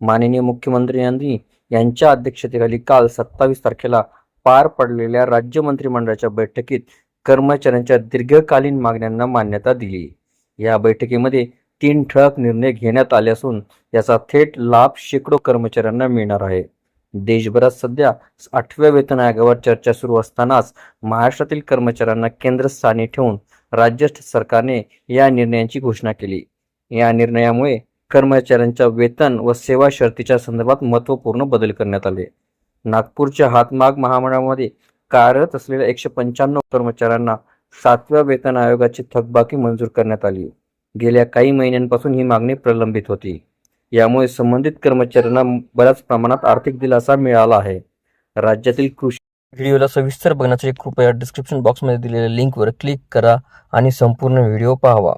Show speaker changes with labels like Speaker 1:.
Speaker 1: माननीय मुख्यमंत्र्यांनी यांच्या अध्यक्षतेखाली काल सत्तावीस तारखेला पार पडलेल्या राज्य मंत्रिमंडळाच्या बैठकीत कर्मचाऱ्यांच्या दीर्घकालीन मागण्यांना मान्यता दिली. या बैठकीमध्ये तीन ठळक निर्णय घेण्यात आले असून याचा थेट लाभ शेकडो कर्मचाऱ्यांना मिळणार आहे. देशभरात सध्या आठव्या वेतन आयोगावर चर्चा सुरू असतानाच महाराष्ट्रातील कर्मचाऱ्यांना केंद्रस्थानी ठेवून राज्य सरकारने या निर्णयांची घोषणा केली. या निर्णयामुळे कर्मचाऱ्यांच्या वेतन व सेवा शर्तीच्या संदर्भात महत्त्वपूर्ण बदल करण्यात आले. नागपूरच्या हातमाग महामंडळामध्ये कार्यरत असलेल्या एकशे पंच्याण्णव कर्मचाऱ्यांना सातव्या वेतन आयोगाची थकबाकी मंजूर करण्यात आली. गेल्या काही महिन्यांपासून ही मागणी प्रलंबित होती. यामुळे संबंधित कर्मचाऱ्यांना बऱ्याच प्रमाणात आर्थिक दिलासा मिळाला आहे. राज्यातील कृषी व्हिडिओला सविस्तर बघण्यासाठी कृपया डिस्क्रिप्शन बॉक्समध्ये दिलेल्या लिंकवर क्लिक करा आणि संपूर्ण व्हिडिओ पाहावा.